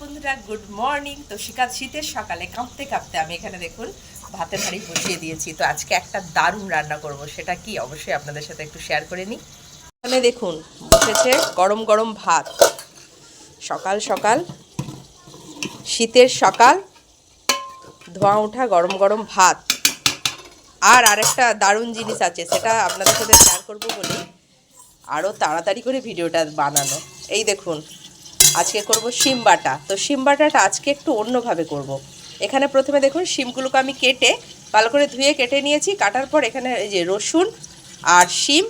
বন্ধুরা good morning তো শীকাত শীতের সকালে কাঁপতে কাঁপতে আমি এখানে দেখুন, ভাতের হাঁড়ি বসিয়ে দিয়েছি। তো আজকে একটা দারুণ রান্না করব, সেটা কি? অবশ্যই আপনাদের সাথে একটু শেয়ার করে নিই। এখানে দেখুন, বসেছে গরম গরম ভাত। সকাল সকাল, শীতের সকাল, ধোঁয়া ওঠা গরম গরম ভাত। আর আরেকটা দারুণ জিনিস আছে, সেটা আপনাদের সাথে শেয়ার করব বলি আরও তাড়াতাড়ি করে ভিডিওটা বানানো। এই দেখুন আজকে করব শিম বাটা। তো শিম বাটাটা আজকে একটু অন্যভাবে করব। এখানে প্রথমে দেখুন, শিমগুলোকে আমি কেটে ভালো করে ধুয়ে কেটে নিয়েছি। কাটার পর এখানে এই যে রসুন আর শিম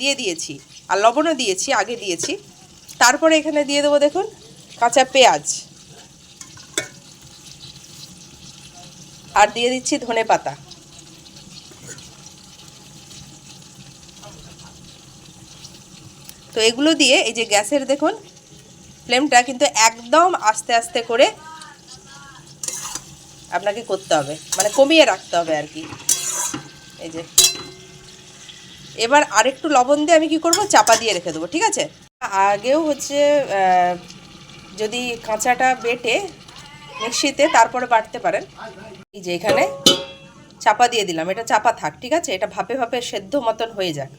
দিয়ে দিয়েছি, আর লবণও দিয়েছি, আগে দিয়েছি। তারপরে এখানে দিয়ে দেবো দেখুন, কাঁচা পেঁয়াজ। আর দিয়ে দিচ্ছি ধনে পাতা। তো এগুলো দিয়ে এই যে গ্যাসের দেখুন ফ্লেমটা কিন্তু একদম আস্তে আস্তে করে আপনাকে করতে হবে। মানে কমিয়ে রাখতে হবে আর কি। এই যে। এবার আরেকটু লবণ দিয়ে আমি কি করব? চাপা দিয়ে রেখে দেবো, ঠিক আছে? আগেও হচ্ছে যদি কাঁচাটা বেটে মিক্সিতে, তারপরে বাটতে পারেন। এই যে এখানে চাপা দিয়ে দিলাম। এটা চাপা থাক, ঠিক আছে? এটা ভাপে ভাপে সেদ্ধ মতন হয়ে যাক।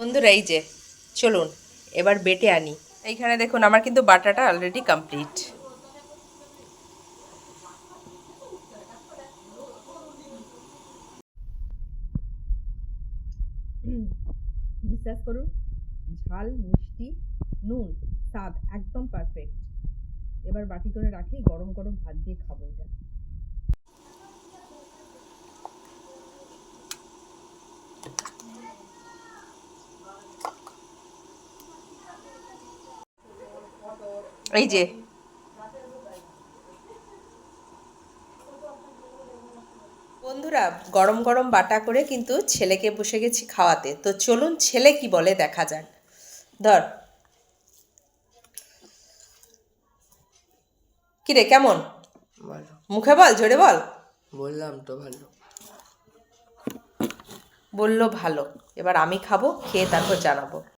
বন্ধুরা, এই যে, চলুন, এবার বেটে আনি। এইখানে দেখুন, আমার কিন্তু বাটাটা অলরেডি কমপ্লিট বিশ্বাস করুন, ঝাল, মিষ্টি, নুন, স্বাদ একদম পারফেক্ট এবার বাটি করে রাখি, গরম গরম ভাত দিয়ে খাব এটা। এই যে। বন্ধুরা গরম গরম বাটা করে কিন্তু ছেলেকে বসে গেছি খাওয়াতে। তো চলুন ছেলে কি বলে দেখা যাক। ধর। কিরে কেমন? মুখে বল জোরে বল। বললাম তো ভালো। বলল ভালো। এবার আমি খাব খেয়ে তারপর জানাব।